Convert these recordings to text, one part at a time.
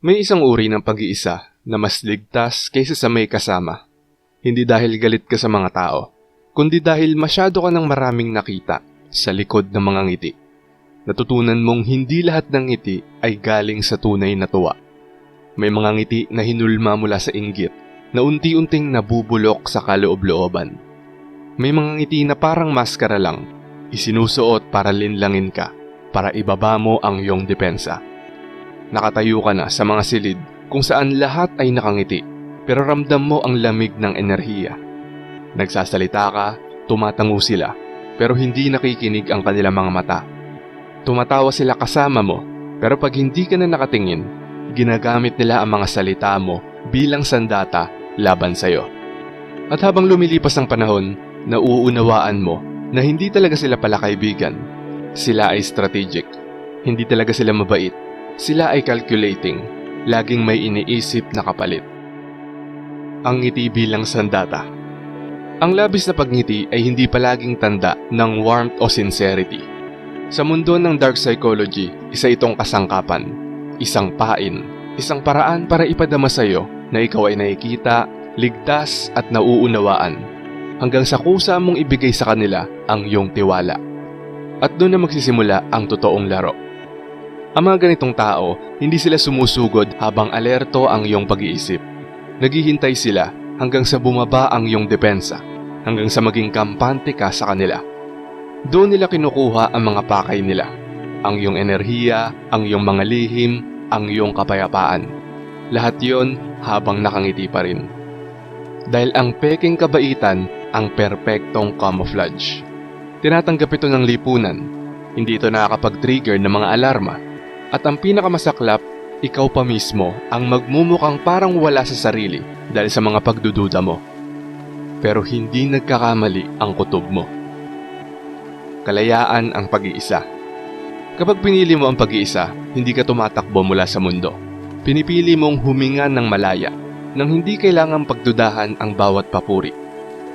May isang uri ng pag-iisa na mas ligtas kaysa sa may kasama. Hindi dahil galit ka sa mga tao, kundi dahil masyado ka ng maraming nakita sa likod ng mga ngiti. Natutunan mong hindi lahat ng ngiti ay galing sa tunay na tuwa. May mga ngiti na hinulma mula sa inggit na unti-unting nabubulok sa kaloob-looban. May mga ngiti na parang maskara lang, isinusuot para linlangin ka, para ibaba mo ang iyong depensa. Nakatayo ka na sa mga silid kung saan lahat ay nakangiti, pero ramdam mo ang lamig ng enerhiya. Nagsasalita ka, tumatango sila, pero hindi nakikinig ang kanilang mga mata. Tumatawa sila kasama mo, pero pag hindi ka na nakatingin, ginagamit nila ang mga salita mo bilang sandata laban sa'yo. At habang lumilipas ang panahon, nauunawaan mo na hindi talaga sila pala kaibigan. Sila ay strategic. Hindi talaga sila mabait. Sila ay calculating. Laging may iniisip na kapalit. Ang ngiti bilang sandata. Ang labis na pagngiti ay hindi palaging tanda ng warmth o sincerity. Sa mundo ng dark psychology, isa itong kasangkapan, isang pain, isang paraan para ipadama sa iyo na ikaw ay nakikita, ligtas at nauunawaan hanggang sa kusa mong ibigay sa kanila ang iyong tiwala. At doon na magsisimula ang totoong laro. Ang mga ganitong tao, hindi sila sumusugod habang alerto ang iyong pag-iisip. Naghihintay sila hanggang sa bumaba ang iyong depensa, hanggang sa maging kampante ka sa kanila. Doon nila kinukuha ang mga pakay nila, ang iyong enerhiya, ang iyong mga lihim, ang iyong kapayapaan. Lahat yon habang nakangiti pa rin. Dahil ang peking kabaitan ang perpektong camouflage. Tinatanggap ito ng lipunan. Hindi ito nakakapag-trigger ng mga alarma. At ang pinakamasaklap, ikaw pa mismo ang magmumukhang parang wala sa sarili dahil sa mga pagdududa mo. Pero hindi nagkakamali ang kutob mo. Kalayaan ang pag-iisa. Kapag pinili mo ang pag-iisa, hindi ka tumatakbo mula sa mundo. Pinipili mong huminga ng malaya nang hindi kailangang pagdudahan ang bawat papuri.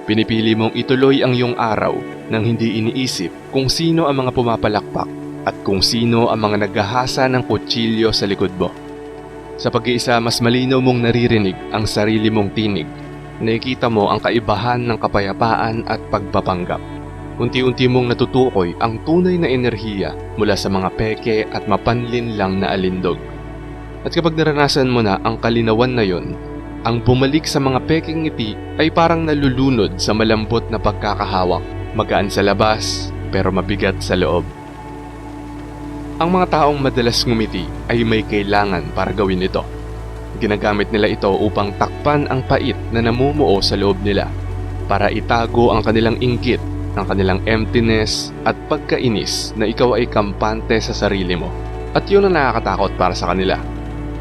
Pinipili mong ituloy ang iyong araw nang hindi iniisip kung sino ang mga pumapalakpak at kung sino ang mga naghahasa ng kutsilyo sa likod mo. Sa pag-iisa, mas malinaw mong naririnig ang sarili mong tinig. Nakikita mo ang kaibahan ng kapayapaan at pagpapanggap. Unti-unti mong natutukoy ang tunay na enerhiya mula sa mga peke at mapanlin lang na alindog. At kapag naranasan mo na ang kalinawan na yon, ang bumalik sa mga peking ngiti ay parang nalulunod sa malambot na pagkakahawak, magaan sa labas pero mabigat sa loob. Ang mga taong madalas ngumiti ay may kailangan para gawin ito. Ginagamit nila ito upang takpan ang pait na namumuo sa loob nila para itago ang kanilang inggit, ang kanilang emptiness at pagkainis na ikaw ay kampante sa sarili mo. At yun ang nakakatakot para sa kanila.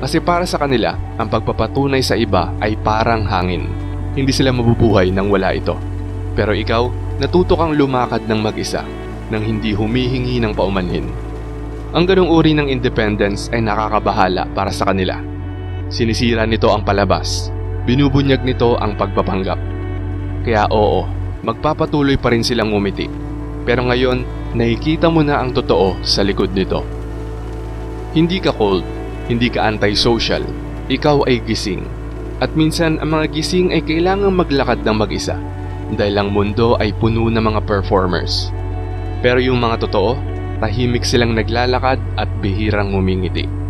Kasi para sa kanila, ang pagpapatunay sa iba ay parang hangin. Hindi sila mabubuhay nang wala ito. Pero ikaw, natuto kang lumakad ng mag-isa nang hindi humihingi ng paumanhin. Ang ganong uri ng independence ay nakakabahala para sa kanila. Sinisira nito ang palabas. Binubunyag nito ang pagpapanggap. Kaya oo, magpapatuloy pa rin silang ngumiti. Pero ngayon, nakikita mo na ang totoo sa likod nito. Hindi ka cold, hindi ka anti-social, ikaw ay gising. At minsan ang mga gising ay kailangang maglakad ng mag-isa dahil ang mundo ay puno ng mga performers. Pero yung mga totoo, tahimik silang naglalakad at bihirang ngumingiti.